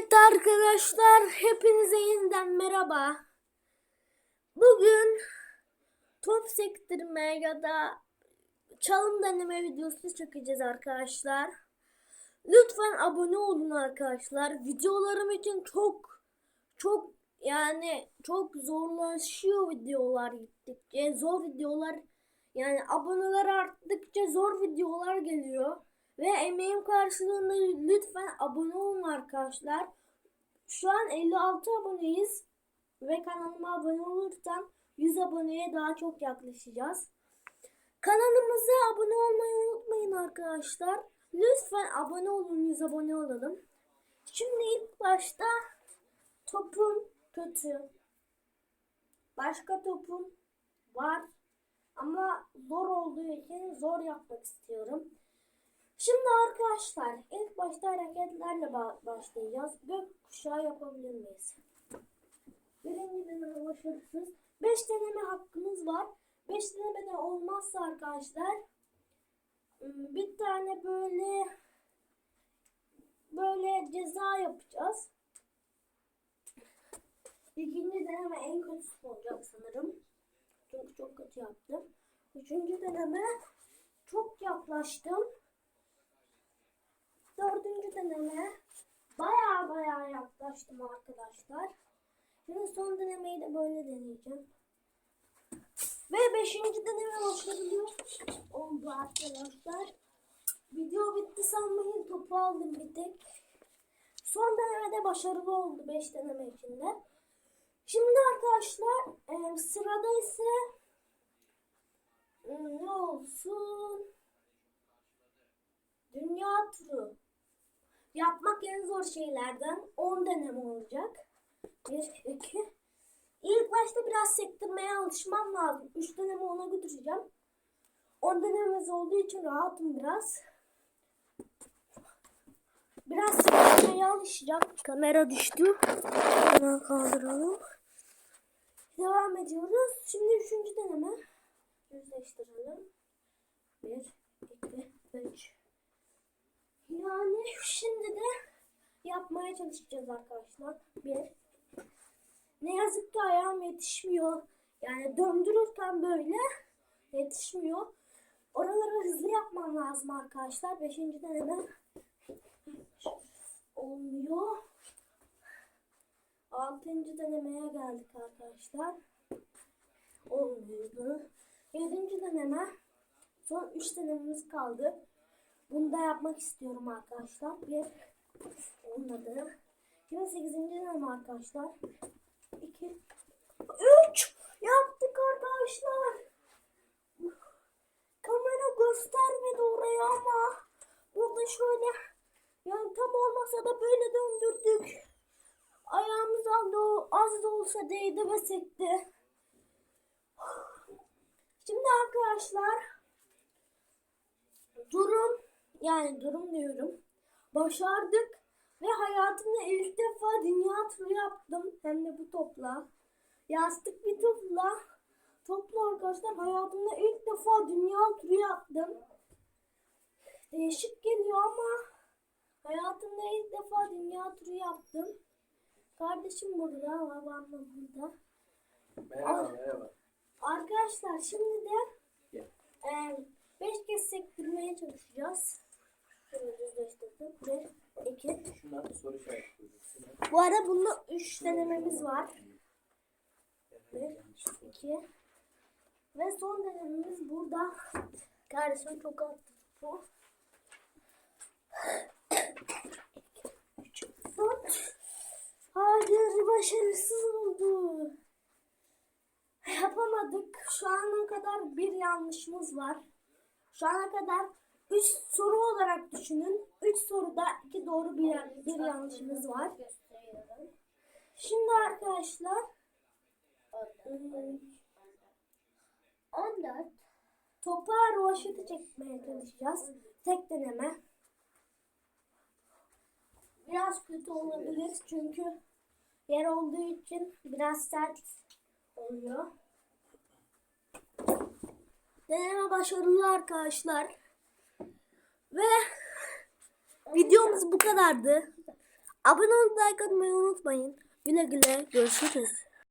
Evet arkadaşlar hepinize yeniden merhaba. Bugün top sektirme ya da çalım deneme videosu çekeceğiz arkadaşlar. Lütfen abone olun arkadaşlar. Videolarım için çok çok yani çok zorlaşıyor videolar gittikçe. Zor videolar yani aboneler arttıkça zor videolar geliyor. Ve emeğim karşılığında lütfen abone olun arkadaşlar. Şu an 56 aboneyiz. Ve kanalıma abone olursan 100 aboneye daha çok yaklaşacağız. Kanalımıza abone olmayı unutmayın arkadaşlar. Lütfen abone olun 100 abone olalım. Şimdi ilk başta topum kötü. Başka topum var. Ama zor olduğu için zor yapmak istiyorum. Şimdi arkadaşlar ilk başta hareketlerle ba- başlayacağız. Gökkuşağı yapabilir miyiz? Birinci deneme başarısız. 5 deneme hakkımız var. 5 denemede olmazsa arkadaşlar ım, bir tane böyle böyle ceza yapacağız. İkinci deneme en kötüsü olacak sanırım. Çünkü çok kötü yaptım. Üçüncü deneme çok yaklaştım. Deneme baya baya yaklaştım arkadaşlar. Şimdi son denemeyi de böyle deneyeceğim. Ve beşinci deneme başarılı oldu arkadaşlar. Video bitti sanmayın topu aldım bir tek. Son denemede başarılı oldu 5 deneme içinde. Şimdi arkadaşlar e, sırada ise e, ne olsun? Dünya turu. Yapmak en zor şeylerden 10 deneme olacak. 1, 2. İlk başta biraz sektirmeye alışmam lazım. 3 deneme ona götüreceğim. 10 denememiz olduğu için rahatım biraz. Biraz sektirmeye alışacağım. Kamera düştü. Hemen kaldıralım. Devam ediyoruz. Şimdi üçüncü deneme. Yüzleştirelim. 1, 2, 3. Yani şimdi de yapmaya çalışacağız arkadaşlar. Bir. Ne yazık ki ayağım yetişmiyor. Yani döndürürken böyle yetişmiyor. Oraları hızlı yapmam lazım arkadaşlar. Beşinci deneme olmuyor. Altıncı denemeye geldik arkadaşlar. Olmuyordu. Yedinci deneme. Son üç denememiz kaldı. Bunu da yapmak istiyorum arkadaşlar. Bir olmadı. Şimdi 8. deneme arkadaşlar. 2 3 yaptık arkadaşlar. Kamera göstermedi oraya ama burada şöyle yani tam olmasa da böyle döndürdük. Ayağımız az da olsa değdi ve sekti. Şimdi arkadaşlar durum yani durum diyorum. Başardık ve hayatımda ilk defa dünya turu yaptım. Hem de bu topla. Yastık bir topla. Topla arkadaşlar hayatımda ilk defa dünya turu yaptım. Değişik geliyor ama hayatımda ilk defa dünya turu yaptım. Kardeşim burada, babam da burada. Merhaba, merhaba. Arkadaşlar şimdi de Gel. 5 kez sektirmeye çalışacağız. Şöyle düzleştirdim. 1, 2. Şuna soru işaretliyoruz. Şuna. Bu arada bunda 3 denememiz var. 1, 2. Ve son denememiz burada. Kardeşim çok attı bu. 4. Hayır başarısız oldu. Yapamadık. Şu ana kadar bir yanlışımız var. Şu ana kadar 3 soru olarak düşünün. 3 soruda 2 doğru bir, bir yanlışımız var. Şimdi arkadaşlar ıı, 14 topa roşeti çekmeye çalışacağız. Tek deneme. Biraz kötü olabilir çünkü yer olduğu için biraz sert oluyor. Deneme başarılı arkadaşlar. Ve videomuz bu kadardı. Abone atmayı unutmayın. Güle güle görüşürüz.